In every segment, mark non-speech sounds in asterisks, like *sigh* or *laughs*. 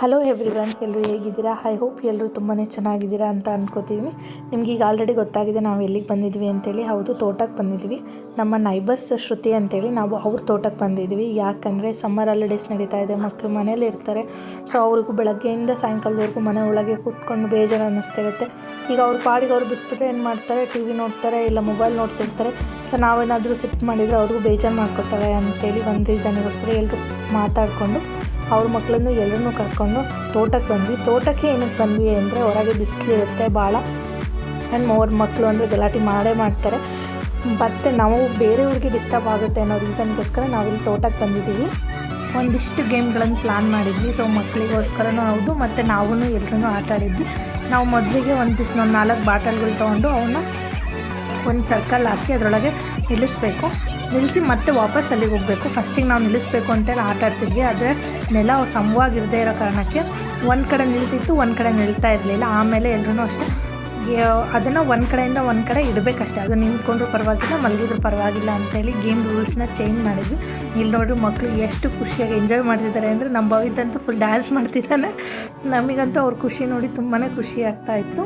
Hello everyone ಎಲ್ಲರೂ ಹೇಗಿದ್ದೀರಾ? I hope ಎಲ್ಲರೂ ತುಂಬಾ ಚೆನ್ನಾಗಿದ್ದೀರಾ ಅಂತ ಅಂದ್ಕೋತೀವಿ ನಿಮ್ಗೆ ಈಗ ಆಲ್ರೆಡಿ ಗೊತ್ತಾಗಿದೆ, ನಾವು ಎಲ್ಲಿಗೆ ಬಂದಿದ್ವಿ ಅಂತೇಳಿ. ಹೌದು, ತೋಟಕ್ಕೆ ಬಂದಿದ್ವಿ. ನಮ್ಮ ನೈಬರ್ಸ್ ಶ್ರುತಿ ಅಂತೇಳಿ, ನಾವು ಅವ್ರ ತೋಟಕ್ಕೆ ಬಂದಿದ್ವಿ. ಯಾಕಂದರೆ ಸಮ್ಮರ್ ಹಾಲಿಡೇಸ್ ನಡೀತಾ ಇದೆ ಮಕ್ಕಳು ಮನೇಲಿ ಇರ್ತಾರೆ. ಸೊ ಅವ್ರಿಗೂ ಬೆಳಗ್ಗೆಯಿಂದ ಸಾಯಂಕಾಲದವರೆಗೂ ಮನೆ ಒಳಗೆ ಕೂತ್ಕೊಂಡು ಬೇಜಾರು ಅನ್ನಿಸ್ತಿರುತ್ತೆ. ಈಗ ಅವ್ರ ಪಾಡಿಗೆ ಅವ್ರು ಬಿಟ್ಬಿಟ್ರೆ ಏನು ಮಾಡ್ತಾರೆ? ಟಿ ವಿ ನೋಡ್ತಾರೆ, ಇಲ್ಲ ಮೊಬೈಲ್ ನೋಡ್ತಿರ್ತಾರೆ. ಸೊ ನಾವೇನಾದರೂ ಸಿಟ್ ಮಾಡಿದರೆ ಅವ್ರಿಗೂ ಬೇಜಾರು ಮಾಡ್ಕೊತಾರೆ ಅಂತೇಳಿ ಒಂದು ರೀಸನಿಗೋಸ್ಕರ ಎಲ್ಲರೂ ಮಾತಾಡಿಕೊಂಡು ಅವ್ರ ಮಕ್ಕಳನ್ನು ಎಲ್ಲರನ್ನೂ ಕರ್ಕೊಂಡು ತೋಟಕ್ಕೆ ಬಂದ್ವಿ. ತೋಟಕ್ಕೆ ಏನಕ್ಕೆ ಬಂದ್ವಿ ಅಂದರೆ ಹೊರಗೆ ಬಿಸಿಲಿರುತ್ತೆ ಭಾಳ. ಆ್ಯಂಡ್ ಮೋರ್ ಮಕ್ಕಳು ಅಂದರೆ ಗಲಾಟೆ ಮಾಡೇ ಮಾಡ್ತಾರೆ. ಮತ್ತು ನಾವು ಬೇರೆಯವ್ರಿಗೆ ಡಿಸ್ಟರ್ಬ್ ಆಗುತ್ತೆ ಅನ್ನೋ ರೀಸನ್ಗೋಸ್ಕರ ನಾವಿಲ್ಲಿ ತೋಟಕ್ಕೆ ಬಂದಿದ್ದೀವಿ. ಒಂದಿಷ್ಟು ಗೇಮ್ಗಳನ್ನು ಪ್ಲ್ಯಾನ್ ಮಾಡಿದ್ವಿ. ಸೊ ಮಕ್ಕಳಿಗೋಸ್ಕರನೂ ಹೌದು, ಮತ್ತು ನಾವೂ ಎಲ್ಲರೂ ಆಟ ಆಡಿದ್ವಿ. ನಾವು ಮೊದಲಿಗೆ ಒಂದಿಷ್ಟು ಒಂದು ನಾಲ್ಕು ಬಾಟಲ್ಗಳು ತೊಗೊಂಡು ಅವನ್ನ ಒಂದು ಸರ್ಕಲ್ ಹಾಕಿ ಅದರೊಳಗೆ ನಿಲ್ಲಿಸ್ಬೇಕು. ನಿಲ್ಲಿಸಿ ಮತ್ತೆ ವಾಪಸ್ ಅಲ್ಲಿಗೆ ಹೋಗಬೇಕು. ಫಸ್ಟಿಗೆ ನಾವು ನಿಲ್ಲಿಸ್ಬೇಕು ಅಂತೇಳಿ ಆಟ ಆಡಿಸಿದ್ವಿ. ಆದರೆ ನೆಲ ಸಮವಾಗಿರದೇ ಇರೋ ಕಾರಣಕ್ಕೆ ಒಂದು ಕಡೆ ನಿಲ್ತಿತ್ತು, ಒಂದು ಕಡೆ ನಿಲ್ತಾ ಇರಲಿಲ್ಲ. ಆಮೇಲೆ ಎಲ್ಲರೂ ಅಷ್ಟೇ. ಅದನ್ನು ಒಂದು ಕಡೆಯಿಂದ ಒಂದು ಕಡೆ ಇಡಬೇಕಷ್ಟೇ. ಅದು ನಿಂತ್ಕೊಂಡ್ರೂ ಪರವಾಗಿಲ್ಲ, ಮಲಗಿದ್ರು ಪರವಾಗಿಲ್ಲ ಅಂತೇಳಿ ಗೇಮ್ ರೂಲ್ಸ್ನ ಚೇಂಜ್ ಮಾಡಿದ್ವಿ. ಇಲ್ಲಿ ನೋಡ್ರಿ ಮಕ್ಕಳು ಎಷ್ಟು ಖುಷಿಯಾಗಿ ಎಂಜಾಯ್ ಮಾಡ್ತಿದ್ದಾರೆ ಅಂದರೆ ನಮ್ಮ ಭವಿತಂತೂ ಫುಲ್ ಡ್ಯಾನ್ಸ್ ಮಾಡ್ತಿದ್ದಾನೆ. ನಮಗಂತೂ ಅವ್ರ ಖುಷಿ ನೋಡಿ ತುಂಬಾ ಖುಷಿ ಆಗ್ತಾ ಇತ್ತು.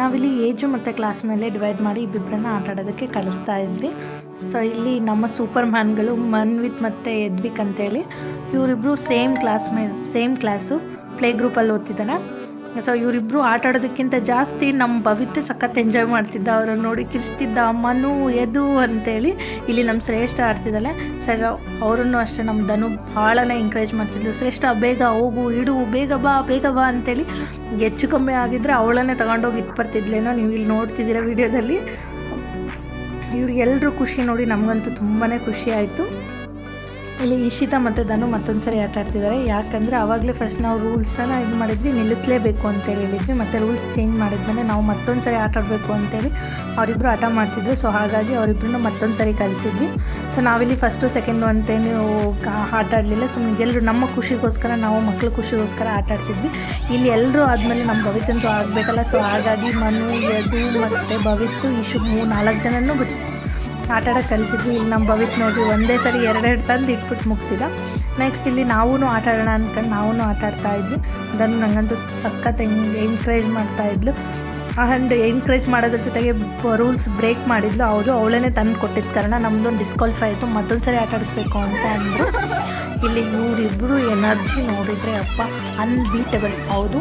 ನಾವಿಲ್ಲಿ ಏಜು ಮತ್ತು ಕ್ಲಾಸ್ ಮೇಲೆ ಡಿವೈಡ್ ಮಾಡಿ ಇಬ್ಬಿಬ್ಬರನ್ನ ಆಟಾಡೋದಕ್ಕೆ ಕಳಿಸ್ತಾ ಇದ್ವಿ. ಸೊ ಇಲ್ಲಿ ನಮ್ಮ ಸೂಪರ್ ಮ್ಯಾನ್ಗಳು ಮನ್ವಿತ್ ಮತ್ತು ಎದ್ವಿಕ್ ಅಂತೇಳಿ ಇವರಿಬ್ಬರು ಸೇಮ್ ಕ್ಲಾಸ್ ಮೇ ಸೇಮ್ ಕ್ಲಾಸು ಪ್ಲೇ ಗ್ರೂಪಲ್ಲಿ ಓದ್ತಿದ್ದಾನೆ. ಸೊ ಇವರಿಬ್ಬರು ಆಟ ಆಡೋದಕ್ಕಿಂತ ಜಾಸ್ತಿ ನಮ್ಮ ಭವಿತ್ಯ ಸಖತ್ ಎಂಜಾಯ್ ಮಾಡ್ತಿದ್ದ. ಅವರನ್ನು ನೋಡಿ ಕಿರಿಸ್ತಿದ್ದ ಮನು ಎದು ಅಂತೇಳಿ ಇಲ್ಲಿ ನಮ್ಮ ಶ್ರೇಷ್ಠ ಆಡ್ತಿದ್ದಾಳೆ. ಸರ್ ಅವರನ್ನು ಅಷ್ಟೇ ನಮ್ಮ ಧನು ಭಾಳನೇ ಎಂಕರೇಜ್ ಮಾಡ್ತಿದ್ಲು. ಶ್ರೇಷ್ಠ, ಬೇಗ ಹೋಗು, ಇಡು, ಬೇಗ ಬಾ ಬೇಗ ಬಾ ಅಂತೇಳಿ ಹೆಚ್ಚು ಕಮ್ಮಿ ಆಗಿದ್ದರೆ ಅವಳನ್ನೇ ತಗೊಂಡೋಗಿ ಇಟ್ಬರ್ತಿದ್ಲೇನೋ ನೀವು ಇಲ್ಲಿ ನೋಡ್ತಿದ್ದೀರ ವಿಡಿಯೋದಲ್ಲಿ. ಇವ್ರಿಗೆಲ್ಲರೂ ಖುಷಿ ನೋಡಿ ನಮಗಂತೂ ತುಂಬಾ ಖುಷಿ ಆಯಿತು. ಇಲ್ಲಿ ಇಶಿತಾ ಮತ್ತು ಧನು ಮತ್ತೊಂದು ಸರಿ ಆಟ ಆಡ್ತಿದ್ದಾರೆ. ಯಾಕಂದರೆ ಆವಾಗಲೇ ಫಸ್ಟ್ ನಾವು ರೂಲ್ಸನ್ನು ಇದು ಮಾಡಿದ್ವಿ, ನಿಲ್ಲಿಸಲೇಬೇಕು ಅಂತೇಳಿ ಹೇಳಿದ್ವಿ. ಮತ್ತು ರೂಲ್ಸ್ ಚೇಂಜ್ ಮಾಡಿದ್ಮೇಲೆ ನಾವು ಮತ್ತೊಂದು ಸರಿ ಆಟ ಆಡಬೇಕು ಅಂತೇಳಿ ಅವರಿಬ್ಬರು ಆಟ ಮಾಡ್ತಿದ್ರು. ಸೊ ಹಾಗಾಗಿ ಅವರಿಬ್ಬರನ್ನ ಮತ್ತೊಂದು ಸರಿ ಕಲಿಸಿದ್ವಿ. ಸೊ ನಾವಿಲ್ಲಿ ಫಸ್ಟು ಸೆಕೆಂಡು ಅಂತೇನು ಆಟ ಆಡಲಿಲ್ಲ. ಸೊ ಎಲ್ಲರೂ ನಮ್ಮ ಖುಷಿಗೋಸ್ಕರ, ನಾವು ಮಕ್ಕಳ ಖುಷಿಗೋಸ್ಕರ ಆಟ ಆಡಿಸಿದ್ವಿ. ಇಲ್ಲಿ ಎಲ್ಲರೂ ಆದಮೇಲೆ ನಮ್ಮ ಭವಿತಂತೂ ಆಗಬೇಕಲ್ಲ. ಸೊ ಹಾಗಾಗಿ ಮನು, ಯದು ಮತ್ತು ಭವಿತ್ತು, ಇಶು ಮೂರು ನಾಲ್ಕು ಜನನೂ ಬಿಟ್ಟು ಆಟ ಆಡೋಕ್ಕೆ ಕಲಿಸಿದ್ವಿ. ಇಲ್ಲಿ ನಮ್ಮ ಭವಿತ್ ನೋಡಿ ಒಂದೇ ಸರಿ ಎರಡೆರಡು ತಂದು ಇಟ್ಬಿಟ್ಟು ಮುಗಿಸಿದ. ನೆಕ್ಸ್ಟ್ ಇಲ್ಲಿ ನಾವೂ ಆಟ ಆಡೋಣ ಅಂದ್ಕೊಂಡು ನಾವೂ ಆಟ ಆಡ್ತಾ ಇದ್ವಿ. ಅದನ್ನು ನನಗಂತೂ ಸಖತ್ ಇದ್ಲು. ಮಾಡ್ತಾಯಿದ್ಲು ಆ್ಯಂಡ್ ಎನ್ಕರೇಜ್ ಮಾಡೋದ್ರ ಜೊತೆಗೆ ರೂಲ್ಸ್ ಬ್ರೇಕ್ ಮಾಡಿದ್ಲು. ಹೌದು ಅವಳೇ ತಂದು ಕೊಟ್ಟಿದ್ದ ಕಾರಣ ನಮ್ಮದೊಂದು ಡಿಸ್ಕ್ವಾಲಿಫೈ ಆಯಿತು. ಮತ್ತೊಂದು ಸರಿ ಆಟ ಆಡಿಸ್ಬೇಕು ಅಂತ ಅಂದರು. ಇಲ್ಲಿ ಇವರಿಬ್ಬರು ಎನರ್ಜಿ ನೋಡಿದರೆ ಅಪ್ಪ ಅನ್ಬೀಟಬಲ್ ಹೌದು.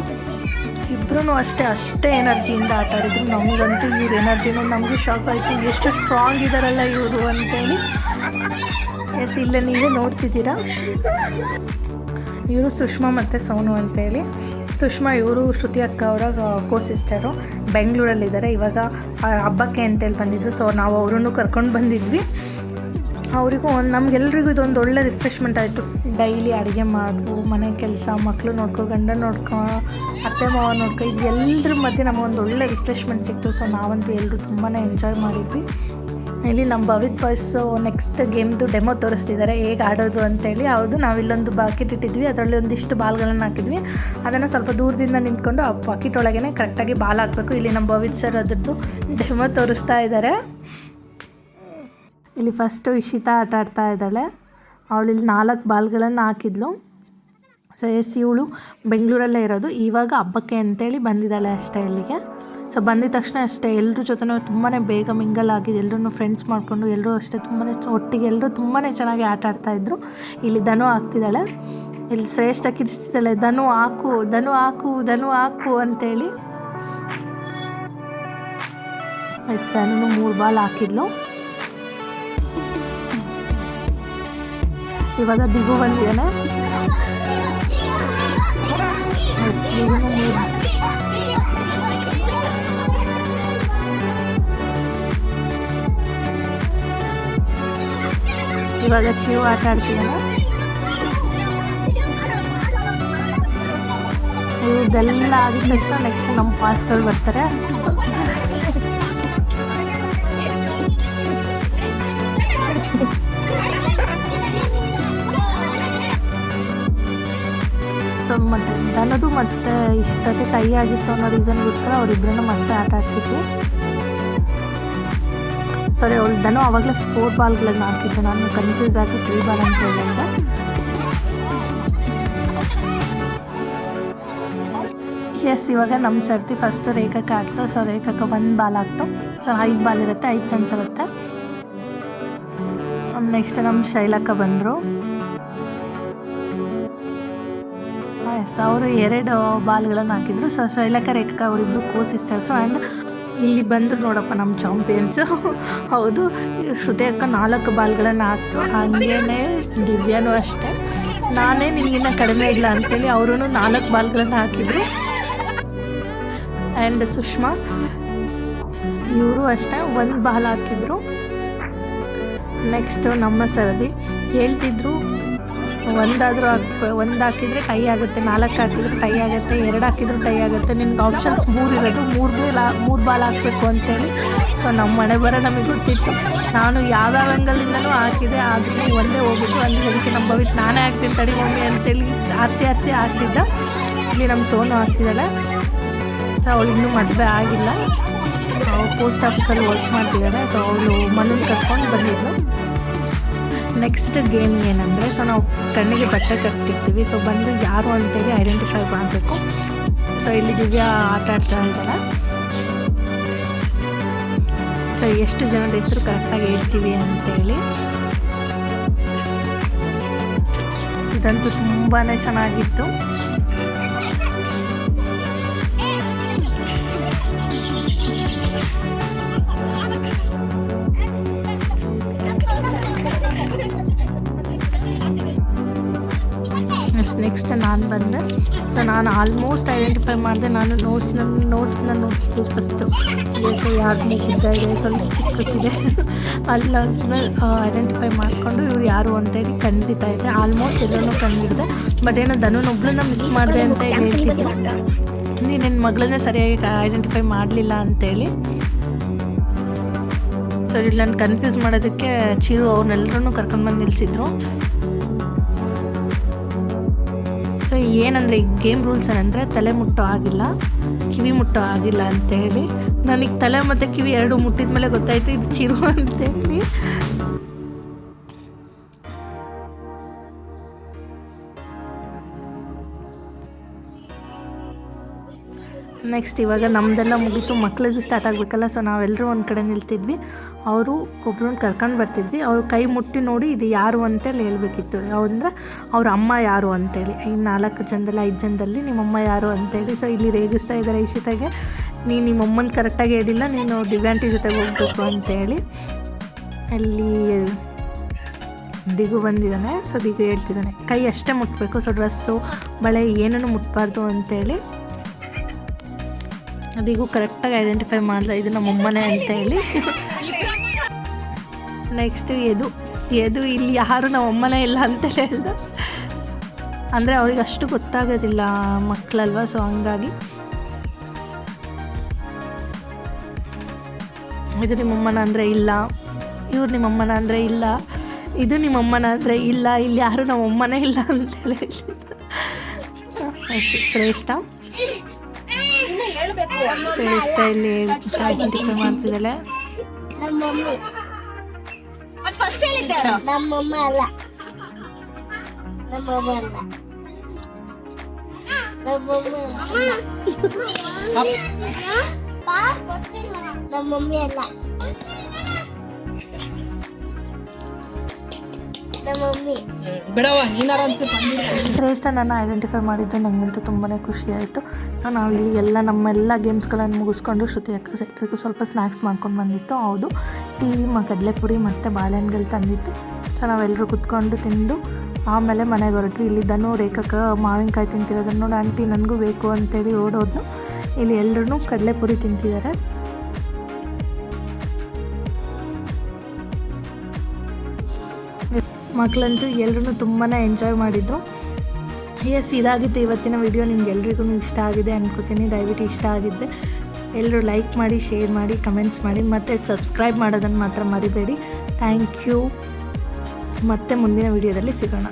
ಇಬ್ಬರೂ ಅಷ್ಟೇ ಅಷ್ಟೇ ಎನರ್ಜಿಯಿಂದ ಆಟ ಆಡಿದ್ರು. ನಮಗಂತೂ ಇವ್ರು ಎನರ್ಜಿನೂ ನಮಗೂ ಶಾಕ್ ಆಯಿತು. ಎಷ್ಟು ಸ್ಟ್ರಾಂಗ್ ಇದ್ದಾರಲ್ಲ ಇವರು ಅಂತೇಳಿ. ಎಸ್ ಇಲ್ಲ ನೀವು ನೋಡ್ತಿದ್ದೀರಾ? ಇವರು ಸುಷ್ಮಾ ಮತ್ತು ಸೋನು ಅಂತೇಳಿ. ಸುಷ್ಮಾ ಇವರು ಶ್ರುತಿ ಅಕ್ಕ ಅವರ ಕೋ ಸಿಸ್ಟರು ಬೆಂಗಳೂರಲ್ಲಿದ್ದಾರೆ. ಇವಾಗ ಹಬ್ಬಕ್ಕೆ ಅಂತೇಳಿ ಬಂದಿದ್ರು. ಸೊ ನಾವು ಅವರನ್ನು ಕರ್ಕೊಂಡು ಬಂದಿದ್ವಿ. ಅವರಿಗೂ ಒಂದು ನಮಗೆಲ್ರಿಗೂ ಇದೊಂದು ಒಳ್ಳೆ ರಿಫ್ರೆಶ್ಮೆಂಟ್ ಆಯಿತು. ಡೈಲಿ ಅಡುಗೆ ಮಾಡು ಮನೆ ಕೆಲಸ ಮಕ್ಕಳು ನೋಡ್ಕೊ ಗಂಡ ನೋಡ್ಕೊ, ಅತ್ತೆ, ಮಾವ ನೋಡ್ಕೊ ಇದೆಲ್ಲರ ಎಲ್ಲರ ಮಧ್ಯೆ ನಮಗೊಂದು ಒಳ್ಳೆ ರಿಫ್ರೆಶ್ಮೆಂಟ್ ಸಿಕ್ತು. ಸೊ ನಾವಂತೂ ಎಲ್ಲರೂ ತುಂಬಾ ಎಂಜಾಯ್ ಮಾಡಿದ್ವಿ. ಇಲ್ಲಿ ನಮ್ಮ ಭವಿತ್ ಬಾಯ್ಸು ನೆಕ್ಸ್ಟ್ ಗೇಮ್ದು ಡೆಮೋ ತೋರಿಸ್ತಿದ್ದಾರೆ ಹೇಗೆ ಆಡೋದು ಅಂತೇಳಿ ಹೌದು ನಾವಿಲ್ಲೊಂದು ಬಾಕೆಟ್ ಇಟ್ಟಿದ್ವಿ. ಅದರಲ್ಲಿ ಒಂದಿಷ್ಟು ಬಾಲ್ಗಳನ್ನು ಹಾಕಿದ್ವಿ. ಅದನ್ನು ಸ್ವಲ್ಪ ದೂರದಿಂದ ನಿಂತ್ಕೊಂಡು ಆ ಬಾಕೆಟ್ ಒಳಗೇ ಕರೆಕ್ಟಾಗಿ ಬಾಲ್ ಹಾಕಬೇಕು. ಇಲ್ಲಿ ನಮ್ಮ ಭವಿತ್ ಸರ್ ಅದ್ರದ್ದು ಡೆಮೋ ತೋರಿಸ್ತಾ ಇದ್ದಾರೆ ಇಲ್ಲಿ ಫಸ್ಟು ಇಶಿತಾ ಆಟ ಆಡ್ತಾ ಇದ್ದಾಳೆ. ಅವಳು ಇಲ್ಲಿ ನಾಲ್ಕು ಬಾಲ್ಗಳನ್ನು ಹಾಕಿದ್ಲು. ಸೊ ಎಸ್ ಇವಳು ಬೆಂಗಳೂರಲ್ಲೇ ಇರೋದು. ಇವಾಗ ಹಬ್ಬಕ್ಕೆ ಅಂತೇಳಿ ಬಂದಿದ್ದಾಳೆ ಅಷ್ಟೇ ಇಲ್ಲಿಗೆ. ಸೊ ಬಂದಿದ ತಕ್ಷಣ ಅಷ್ಟೇ ಎಲ್ಲರ ಜೊತೆನೂ ತುಂಬಾ ಬೇಗ ಮಿಂಗಲ್ ಆಗಿದ್ದು ಎಲ್ಲರೂ ಫ್ರೆಂಡ್ಸ್ ಮಾಡಿಕೊಂಡು ಎಲ್ಲರೂ ಅಷ್ಟೇ ತುಂಬಾ ಒಟ್ಟಿಗೆ ಎಲ್ಲರೂ ತುಂಬಾ ಚೆನ್ನಾಗಿ ಆಟ ಆಡ್ತಾಯಿದ್ರು ಇಲ್ಲಿ ದನು ಹಾಕ್ತಿದ್ದಾಳೆ ಇಲ್ಲಿ ಶ್ರೇಷ್ಠ ಕಿರಿಸ್ತಿದ್ದಾಳೆ ಧನು ಹಾಕು ಧನು ಹಾಕು ಧನು ಹಾಕು ಅಂತೇಳಿ. ಎಸ್ ಧನು ಮೂರು ಬಾಲ್ ಹಾಕಿದ್ಲು. ಇವಾಗ ದಿಗು ಬಂದಿದ್ದಾನೆ. ಇವಾಗ ಚೀವು ಆಟ ಆಡ್ತಿದ್ದಾನೆ. ಇದೆಲ್ಲ ಆಗಿದ ತಕ್ಷಣ ನೆಕ್ಸ್ಟ್ ನಮ್ಮ ಪಾಸ್ಗಳು ಬರ್ತಾರೆ. ಮತ್ತು ಮತ್ತೆ ಮತ್ತು ಇಷ್ಟೊತ್ತೆ ಟೈ ಆಗಿತ್ತು ಅನ್ನೋ ರೀಸನ್ಗೋಸ್ಕರ ಅವರಿಬ್ಬರನ್ನು ಮತ್ತೆ ಆಟ ಆಡಿಸಿದ್ವಿ. ಸಾರಿ ಅವಳು ದನು ಆವಾಗಲೇ ಫೋರ್ ಬಾಲ್ಗಳನ್ನ ಹಾಕಿದ್ದೆ ನಾನು ಕನ್ಫ್ಯೂಸ್ ಆಗಿ ತ್ರೀ ಬಾಲ್ ಅಂತ ಹೇಳಿದ್ದೆ. ಎಸ್ ಇವಾಗ ನಮ್ಮ ಸರ್ತಿ ಫಸ್ಟು ರೇಖಕ್ಕೆ ಹಾಕ್ತು ಸೊ ರೇಖಕ್ಕೆ ಒಂದು ಬಾಲ್ ಹಾಕ್ತು ಸೊ ಐದು ಬಾಲ್ ಇರುತ್ತೆ, ಐದು ಚಾನ್ಸ್ ಇರುತ್ತೆ. ನೆಕ್ಸ್ಟ್ ನಮ್ಮ ಶೈಲಕ್ಕ ಬಂದರು. ಎಸ್, ಅವರು ಎರಡು ಬಾಲ್ಗಳನ್ನು ಹಾಕಿದ್ರು. ಸೊ ಶೈಲಕ ರೇಟ್ಕ ಅವರಿಬ್ಬರು ಕೋ ಸಿಸ್ಟರ್ಸು ಆ್ಯಂಡ್ ಇಲ್ಲಿ ಬಂದರು ನೋಡಪ್ಪ ನಮ್ಮ ಚಾಂಪಿಯನ್ಸು ಹೌದು ಶ್ರುತಿ ಅಕ್ಕ ನಾಲ್ಕು ಬಾಲ್ಗಳನ್ನು ಹಾಕ್ತು. ಹಾಗೇನೆ ದಿವ್ಯಾನು ಅಷ್ಟೇ. ನಾನೇ ನಿಮಗಿನ್ನ ಕಡಿಮೆ ಇಲ್ಲ ಅಂತೇಳಿ ಅವರು ನಾಲ್ಕು ಬಾಲ್ಗಳನ್ನು ಹಾಕಿದ್ರು. ಆ್ಯಂಡ್ ಸುಷ್ಮಾ, ಇವರು ಅಷ್ಟೇ ಒಂದು ಬಾಲ್ ಹಾಕಿದ್ರು. ನೆಕ್ಸ್ಟು ನಮ್ಮ ಸರದಿ. ಹೇಳ್ತಿದ್ರು ಒಂದಾದರೂ ಹಾಕ್, ಒಂದು ಹಾಕಿದರೆ ಟೈ ಆಗುತ್ತೆ, ನಾಲ್ಕು ಹಾಕಿದ್ರೆ ಟೈ ಆಗುತ್ತೆ, ಎರಡು ಹಾಕಿದ್ರೆ ಟೈ ಆಗುತ್ತೆ. ನಿಮ್ಗೆ ಆಪ್ಷನ್ಸ್ ಮೂರು ಇರೋದು ಮೂರು ಬಾಲ್ ಮೂರು ಬಾಲ್ ಹಾಕಬೇಕು ಅಂತೇಳಿ. ಸೊ ನಮ್ಮ ಮನೆ ಬರೋ ನಮಗೆ ಗೊತ್ತಿತ್ತು. ನಾನು ಯಾವ್ಯಾವ ಆ್ಯಂಗಲಿಂದನೂ ಹಾಕಿದೆ, ಆದರೆ ಒಂದೇ ಹೋಗಿದ್ದು ಅಲ್ಲಿ ಅದಕ್ಕೆ ನಮ್ಮ ಭವಿತ್ ನಾನೇ ಹಾಕ್ತೀನಿ ತಡಿ ಮಮ್ಮಿ ಅಂತೇಳಿ ಆರಿಸಿ ಆರಿಸಿ ಹಾಕ್ತಿದ್ದ. ಇಲ್ಲಿ ನಮ್ಮ ಸೋನು ಹಾಕ್ತಿದ್ದಲ್ಲ ಸೊ ಅವಳು ಇನ್ನೂ ಮದುವೆ ಆಗಿಲ್ಲ. ಪೋಸ್ಟ್ ಆಫೀಸಲ್ಲಿ ವರ್ಕ್ ಮಾಡ್ತಿದ್ದಾರೆ ಸೊ ಅವಳು ಮನೇಲಿ ಕರ್ಕೊಂಡು ಬಂದಿದ್ಲು ನೆಕ್ಸ್ಟ್ ಗೇಮ್ ಏನಂದರೆ ಸೊ ನಾವು ಕಣ್ಣಿಗೆ ಬಟ್ಟೆ ಕಟ್ತಿರ್ತೀವಿ. ಸೊ ಬಂದು ಯಾರು ಅಂತೇಳಿ ಐಡೆಂಟಿಫೈ ಮಾಡಬೇಕು. ಸೊ ಇಲ್ಲಿ ದಿವ್ಯಾ ಆಟ ಆಡ್ತಾ ಇದ್ದಾರೆ ಸೊ ಎಷ್ಟು ಜನದ ಹೆಸರು ಕರೆಕ್ಟಾಗಿ ಹೇಳ್ತೀವಿ ಅಂತೇಳಿ. ಇದಂತೂ ತುಂಬಾ ಚೆನ್ನಾಗಿತ್ತು. ನೆಕ್ಸ್ಟ್ ನಾನು ಬಂದೆ. ಸೊ ನಾನು ಆಲ್ಮೋಸ್ಟ್ ಐಡೆಂಟಿಫೈ ಮಾಡಿದೆ. ನಾನು ನೋಟ್ಸ್ನ ನೋಟ್ಸ್ನ ನೋಡ್ತು ಫಸ್ಟು ಸೊ ಯಾರು ಮುಗಿದ್ದಾರೆ ಸ್ವಲ್ಪ ಚಿಕ್ಕದಿದೆ *laughs* ಅಲ್ಲಿ ಐಡೆಂಟಿಫೈ ಮಾಡಿಕೊಂಡು ಇವ್ರು ಯಾರು ಅಂತೇಳಿ ಖಂಡಿತ ಇದೆ. ಆಲ್ಮೋಸ್ಟ್ ಎಲ್ಲೂ ಕಂಡಿದ್ದೆ ಬಟ್ ಏನೋ ಧನುನೊಬ್ಳನ್ನ ಮಿಸ್ ಮಾಡಿದೆ ಅಂತ ಹೇಳ್ತಿದ್ದೆ ನೀನು ನಿನ್ನ ಮಗಳನ್ನೇ ಸರಿಯಾಗಿ ಐಡೆಂಟಿಫೈ ಮಾಡಲಿಲ್ಲ ಅಂತೇಳಿ ಸೊ ಇಲ್ಲಿ ನಾನು ಕನ್ಫ್ಯೂಸ್ ಮಾಡೋದಕ್ಕೆ ಚಿರು ಅವ್ರನ್ನೆಲ್ಲರೂ ಕರ್ಕೊಂಡು ಬಂದು ನಿಲ್ಲಿಸಿದ್ರು ಸೊ ಏನಂದರೆ ಈ ಗೇಮ್ ರೂಲ್ಸ್ ಏನಂದರೆ ತಲೆ ಮುಟ್ಟೋ ಆಗಿಲ್ಲ ಕಿವಿ ಮುಟ್ಟೋ ಆಗಿಲ್ಲ ಅಂತೇಳಿ. ನನಗೆ ತಲೆ ಮತ್ತು ಕಿವಿ ಎರಡು ಮುಟ್ಟಿದ ಮೇಲೆ ಗೊತ್ತಾಯಿತು, ಇದು ಚಿರು *laughs* ಅಂತೇಳಿ. ನೆಕ್ಸ್ಟ್ ಇವಾಗ ನಮ್ಮದೆಲ್ಲ ಮುಗೀತು. ಮಕ್ಕಳದ್ದು ಸ್ಟಾರ್ಟ್ ಆಗಬೇಕಲ್ಲ ಸೊ ನಾವೆಲ್ಲರೂ ಒಂದು ಕಡೆ ನಿಲ್ತಿದ್ವಿ. ಅವರು ಒಬ್ರನ್ನ ಕರ್ಕೊಂಡು ಬರ್ತಿದ್ವಿ. ಅವ್ರು ಕೈ ಮುಟ್ಟಿ ನೋಡಿ ಇದು ಯಾರು ಅಂತೇಳಿ ಹೇಳ್ಬೇಕಿತ್ತು. ಅಂದರೆ ಅವ್ರ ಅಮ್ಮ ಯಾರು ಅಂತೇಳಿ. ಈ ನಾಲ್ಕು ಜನದಲ್ಲಿ, ಐದು ಜನದಲ್ಲಿ ನಿಮ್ಮಮ್ಮ ಯಾರು ಅಂತೇಳಿ. ಸೊ ಇಲ್ಲಿ ರೇಗಿಸ್ತಾ ಇದ್ದಾರೆ ಇಶಿತಾಗೆ. ನೀನು ನಿಮ್ಮಮ್ಮನ ಕರೆಕ್ಟಾಗಿ ಹೇಳಿಲ್ಲ, ನೀನು ದಿವ್ಯಾಂಟಿ ಜೊತೆ ಹೋಗಬೇಕು ಅಂತೇಳಿ. ಅಲ್ಲಿ ದಿಗು ಬಂದಿದ್ದಾನೆ. ಸೊ ದಿಗು ಹೇಳ್ತಿದ್ದಾನೆ, ಕೈ ಅಷ್ಟೇ ಮುಟ್ಟಬೇಕು ಸೊ ಡ್ರೆಸ್ಸು ಬಳೆ ಏನೇನು ಮುಟ್ಟಬಾರ್ದು ಅಂತೇಳಿ. ಅದಿಗೂ ಕರೆಕ್ಟಾಗಿ ಐಡೆಂಟಿಫೈ ಮಾಡಿದೆ ಇದು ನಮ್ಮ ಅಮ್ಮನೇ ಅಂತ ಹೇಳಿ. ನೆಕ್ಸ್ಟ್ ಎದು. ಎದು ಇಲ್ಲಿ ಯಾರು ನಮ್ಮ ಅಮ್ಮನೇ ಇಲ್ಲ ಅಂತ ಹೇಳ್ದು. ಅಂದರೆ ಅವ್ರಿಗೆ ಅಷ್ಟು ಗೊತ್ತಾಗೋದಿಲ್ಲ ಮಕ್ಕಳಲ್ವ ಸೊ ಹಂಗಾಗಿ. ಇದು ನಿಮ್ಮಮ್ಮನ ಅಂದರೆ ಇಲ್ಲ. ಇವ್ರು ನಿಮ್ಮಮ್ಮನ ಅಂದರೆ ಇಲ್ಲ. ಇದು ನಿಮ್ಮಮ್ಮನ ಅಂದರೆ ಇಲ್ಲ. ಇಲ್ಲಿ ಯಾರು ನಮ್ಮ ಅಮ್ಮನೇ ಇಲ್ಲ ಅಂತೇಳಿ ಶ್ರೇಷ್ಠ. ಶ್ರೇಷ್ಠ ಇಲ್ಲಿ ಐಡೆಂಟಿಫೈ ಮಾಡ್ತಿದ್ದಾಳೆ ನಮ್ಮ ಮಮ್ಮಿ ಮತ್ ಫಸ್ಟ್ ಹೇಳಿದ್ದಾರ ನಮ್ಮಮ್ಮ ಅಲ್ಲ ನಮ್ಮಮ್ಮ ಅಲ್ಲ ನಮ್ಮಮ್ಮ ನಮ್ಮ ಮಮ್ಮಿ ಅಲ್ಲ ಬಿಡವ ಶ್ರೇಷ್ಠ ನನ್ನ ಐಡೆಂಟಿಫೈ ಮಾಡಿದ್ದು ನನಗಂತೂ ತುಂಬಾ ಖುಷಿ ಆಯಿತು. ಸೊ ನಾವು ಇಲ್ಲಿ ಎಲ್ಲ ನಮ್ಮೆಲ್ಲ ಗೇಮ್ಸ್ಗಳನ್ನು ಮುಗಿಸ್ಕೊಂಡು ಶ್ರುತಿ ಎಕ್ಸಸೈಟ್ರಿಗೂ ಸ್ವಲ್ಪ ಸ್ನ್ಯಾಕ್ಸ್ ಮಾಡ್ಕೊಂಡು ಬಂದಿತ್ತು. ಹೌದು ಟೀ ಮ ಕಡಲೆಪುರಿ ಮತ್ತು ಬಾಳೆಹಣ್ಣುಗಳು ತಂದಿತ್ತು. ಸೊ ನಾವೆಲ್ಲರೂ ಕುತ್ಕೊಂಡು ತಿಂದು ಆಮೇಲೆ ಮನೆಗೆ ಹೊರಟ್ವಿ. ಇಲ್ಲಿ ದನು ರೇಖಕ್ಕೆ ಮಾವಿನಕಾಯಿ ತಿಂತಿರೋದನ್ನು ನೋಡಿ ಆಂಟಿ ನನಗೂ ಬೇಕು ಅಂತೇಳಿ ಓಡೋದು ಇಲ್ಲಿ ಎಲ್ಲರೂ ಕಡಲೆಪುರಿ ತಿಂತಿದ್ದಾರೆ. ಮಕ್ಕಳಂತೂ ಎಲ್ಲರೂ ತುಂಬಾ ಎಂಜಾಯ್ ಮಾಡಿದ್ರು. ಎಸ್ ಇದಾಗಿತ್ತು ಇವತ್ತಿನ ವಿಡಿಯೋ ನಿಮ್ಗೆ ಎಲ್ರಿಗೂ ಇಷ್ಟ ಆಗಿದೆ ಅನ್ಕೋತೀನಿ. ದಯವಿಟ್ಟು ಇಷ್ಟ ಆಗಿದ್ದರೆ ಎಲ್ಲರೂ ಲೈಕ್ ಮಾಡಿ ಶೇರ್ ಮಾಡಿ ಕಮೆಂಟ್ಸ್ ಮಾಡಿ, ಮತ್ತು ಸಬ್ಸ್ಕ್ರೈಬ್ ಮಾಡೋದನ್ನು ಮಾತ್ರ ಮರಿಬೇಡಿ. ಥ್ಯಾಂಕ್ ಯು ಮತ್ತೆ ಮುಂದಿನ ವಿಡಿಯೋದಲ್ಲಿ ಸಿಗೋಣ.